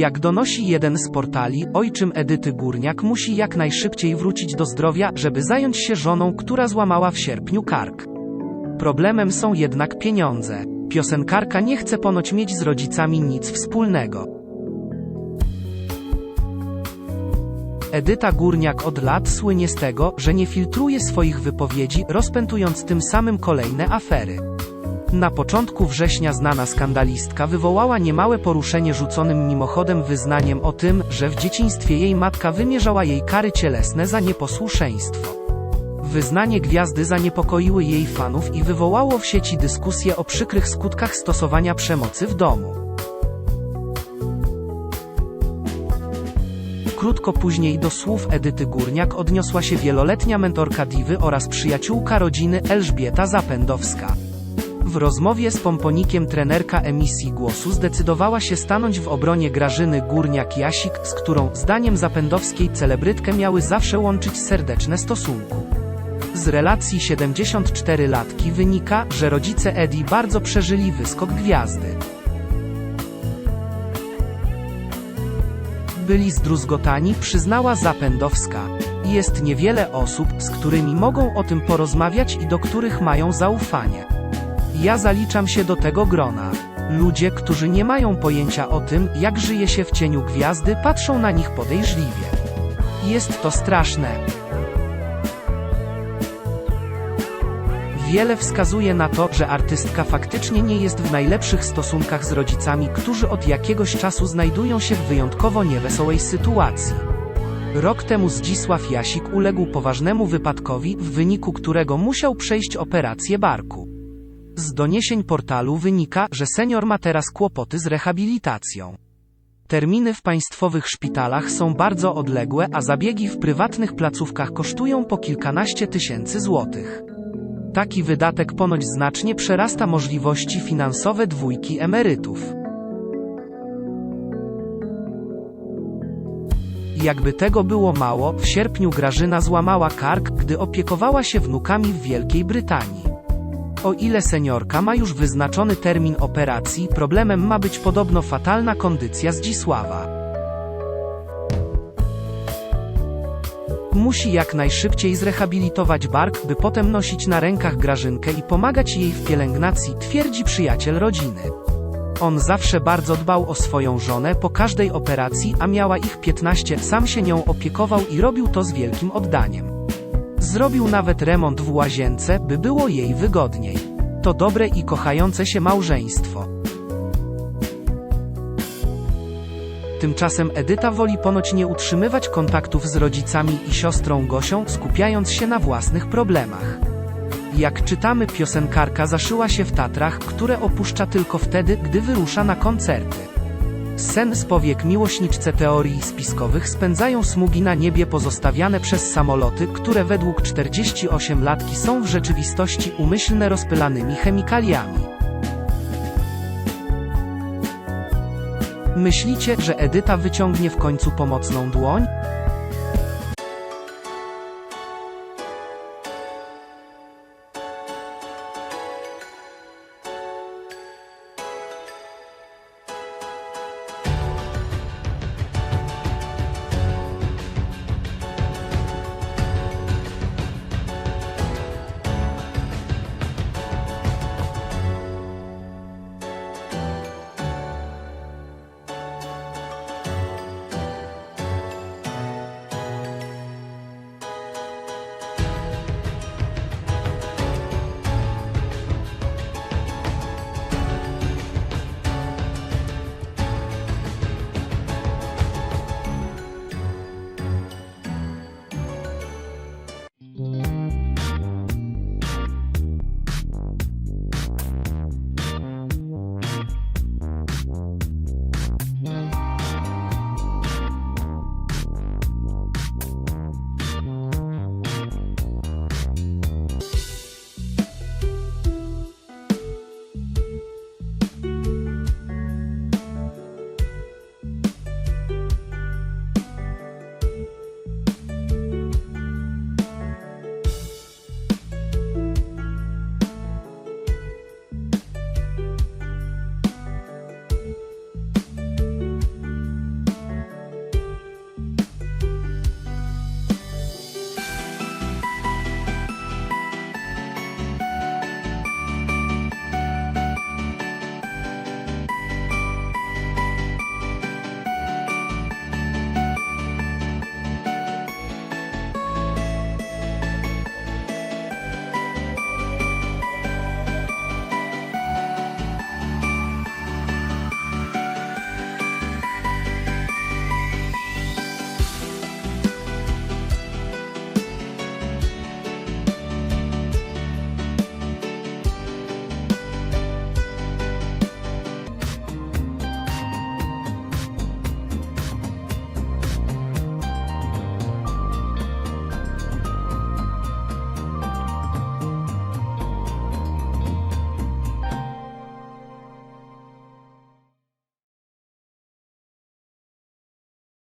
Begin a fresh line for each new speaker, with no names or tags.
Jak donosi jeden z portali, ojczym Edyty Górniak musi jak najszybciej wrócić do zdrowia, żeby zająć się żoną, która złamała w sierpniu kark. Problemem są jednak pieniądze. Piosenkarka nie chce ponoć mieć z rodzicami nic wspólnego. Edyta Górniak od lat słynie z tego, że nie filtruje swoich wypowiedzi, rozpętując tym samym kolejne afery. Na początku września znana skandalistka wywołała niemałe poruszenie rzuconym mimochodem wyznaniem o tym, że w dzieciństwie jej matka wymierzała jej kary cielesne za nieposłuszeństwo. Wyznanie gwiazdy zaniepokoiły jej fanów i wywołało w sieci dyskusję o przykrych skutkach stosowania przemocy w domu. Krótko później do słów Edyty Górniak odniosła się wieloletnia mentorka Diwy oraz przyjaciółka rodziny Elżbieta Zapędowska. W rozmowie z Pomponikiem trenerka emisji głosu zdecydowała się stanąć w obronie Grażyny Górniak-Jasik, z którą, zdaniem Zapędowskiej, celebrytkę miały zawsze łączyć serdeczne stosunku. Z relacji 74-latki wynika, że rodzice Edi bardzo przeżyli wyskok gwiazdy. Byli zdruzgotani, przyznała Zapędowska. Jest niewiele osób, z którymi mogą o tym porozmawiać i do których mają zaufanie. Ja zaliczam się do tego grona. Ludzie, którzy nie mają pojęcia o tym, jak żyje się w cieniu gwiazdy, patrzą na nich podejrzliwie. Jest to straszne. Wiele wskazuje na to, że artystka faktycznie nie jest w najlepszych stosunkach z rodzicami, którzy od jakiegoś czasu znajdują się w wyjątkowo niewesołej sytuacji. Rok temu Zdzisław Jasik uległ poważnemu wypadkowi, w wyniku którego musiał przejść operację barku. Z doniesień portalu wynika, że senior ma teraz kłopoty z rehabilitacją. Terminy w państwowych szpitalach są bardzo odległe, a zabiegi w prywatnych placówkach kosztują po kilkanaście tysięcy złotych. Taki wydatek ponoć znacznie przerasta możliwości finansowe dwójki emerytów. Jakby tego było mało, w sierpniu Grażyna złamała kark, gdy opiekowała się wnukami w Wielkiej Brytanii. O ile seniorka ma już wyznaczony termin operacji, problemem ma być podobno fatalna kondycja Zdzisława. Musi jak najszybciej zrehabilitować bark, by potem nosić na rękach Grażynkę i pomagać jej w pielęgnacji, twierdzi przyjaciel rodziny. On zawsze bardzo dbał o swoją żonę po każdej operacji, a miała ich 15, sam się nią opiekował i robił to z wielkim oddaniem. Zrobił nawet remont w łazience, by było jej wygodniej. To dobre i kochające się małżeństwo. Tymczasem Edyta woli ponoć nie utrzymywać kontaktów z rodzicami i siostrą Gosią, skupiając się na własnych problemach. Jak czytamy, piosenkarka zaszyła się w Tatrach, które opuszcza tylko wtedy, gdy wyrusza na koncerty. Sen z powiek miłośniczce teorii spiskowych spędzają smugi na niebie pozostawiane przez samoloty, które według 48-latki są w rzeczywistości umyślne rozpylanymi chemikaliami. Myślicie, że Edyta wyciągnie w końcu pomocną dłoń?